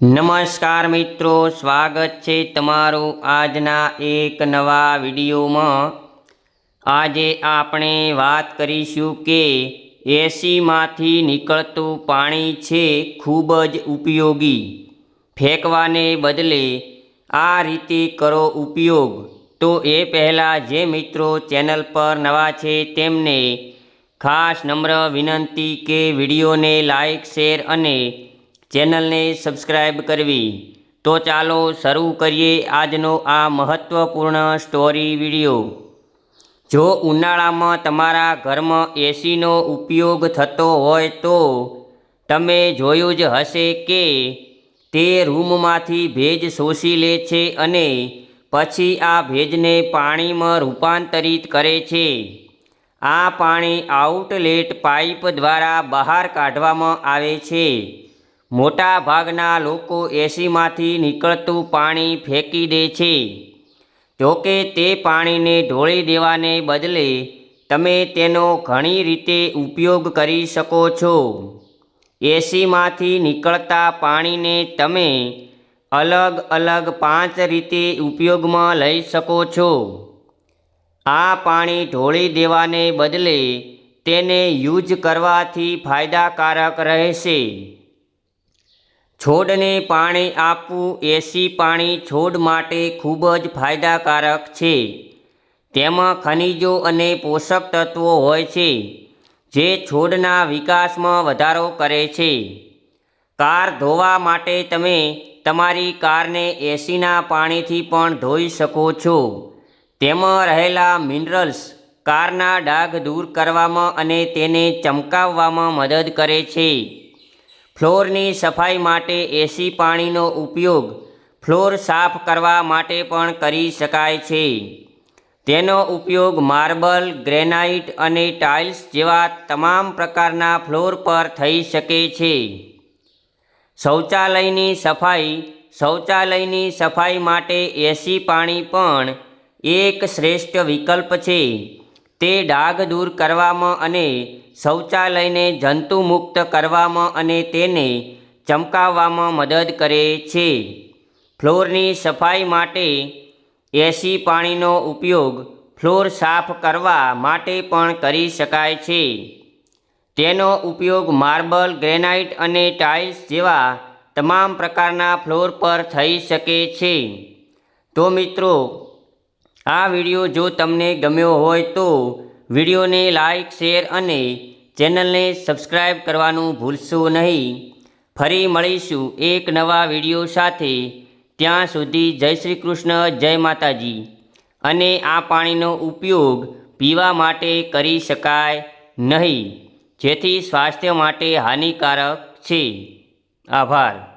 નમસ્કાર મિત્રો, સ્વાગત છે તમારું આજના એક નવા વિડીયોમાં. આજે આપણે વાત કરીશું કે એસીમાંથી નીકળતું પાણી છે ખૂબ જ ઉપયોગી. ફેંકવાને બદલે આ રીતે કરો ઉપયોગ. તો એ પહેલાં જે મિત્રો ચેનલ પર નવા છે તેમને ખાસ નમ્ર વિનંતી કે વિડીયોને લાઇક શેર અને ચેનલને સબસ્ક્રાઈબ કરવી. તો ચાલો શરૂ કરીએ આજનો આ મહત્ત્વપૂર્ણ સ્ટોરી વીડિયો. જો ઉનાળામાં તમારા ઘરમાં એસીનો ઉપયોગ થતો હોય તો તમે જોયું જ હશે કે તે રૂમમાંથી ભેજ શોષી લે છે અને પછી આ ભેજને પાણીમાં રૂપાંતરિત કરે છે. આ પાણી આઉટલેટ પાઇપ દ્વારા બહાર કાઢવામાં આવે છે. મોટા ભાગના લોકો એસીમાંથી નીકળતું પાણી ફેંકી દે છે. જોકે તે પાણીને ઢોળી દેવાને બદલે તમે તેનો ઘણી રીતે ઉપયોગ કરી શકો છો. એસીમાંથી નીકળતા પાણીને તમે અલગ અલગ પાંચ રીતે ઉપયોગમાં લઈ શકો છો. આ પાણી ઢોળી દેવાને બદલે તેને યુઝ કરવાથી ફાયદાકારક રહેશે. છોડને પાણી આપવું એસી પાણી છોડ માટે ખૂબ જ ફાયદાકારક છે. તેમાં ખનિજો અને પોષક તત્વો હોય છે, જે છોડના વિકાસમાં વધારો કરે છે. કાર ધોવા માટે તમે તમારી કારને એસીના પાણીથી પણ ધોઈ શકો છો. તેમાં રહેલા મિનરલ્સ કારના ડાઘ દૂર કરવામાં અને તેને ચમકાવવામાં મદદ કરે છે. ફ્લોરની સફાઈ માટે એસી પાણીનો ઉપયોગ ફ્લોર સાફ કરવા માટે પણ કરી શકાય છે. તેનો ઉપયોગ માર્બલ, ગ્રેનાઇટ અને ટાઇલ્સ જેવા તમામ પ્રકારના ફ્લોર પર થઈ શકે છે. શૌચાલયની સફાઈ શૌચાલયની સફાઈ માટે એસી પાણી પણ એક શ્રેષ્ઠ વિકલ્પ છે. તે ડાઘ દૂર કરવામાં અને શૌચાલયને જંતુમુક્ત કરવામાં અને તેને ચમકાવવામાં મદદ કરે છે. ફ્લોરની સફાઈ માટે એસી પાણીનો ઉપયોગ ફ્લોર સાફ કરવા માટે પણ કરી શકાય છે. તેનો ઉપયોગ માર્બલ, ગ્રેનાઇટ અને ટાઇલ્સ જેવા તમામ પ્રકારના ફ્લોર પર થઈ શકે છે. તો મિત્રો, આ વીડિયો જો તમને ગમ્યો હોય તો વિડીયોને લાઈક, શેર અને ચેનલને સબસ્ક્રાઈબ કરવાનું ભૂલશો નહીં. ફરી મળીશું એક નવા વીડિયો સાથે. ત્યાં સુધી જય શ્રી કૃષ્ણ, જય માતાજી. અને આ પાણીનો ઉપયોગ પીવા માટે કરી શકાય નહીં. જેથી સ્વાસ્થ્ય માટે હાનિકારક છે. આભાર.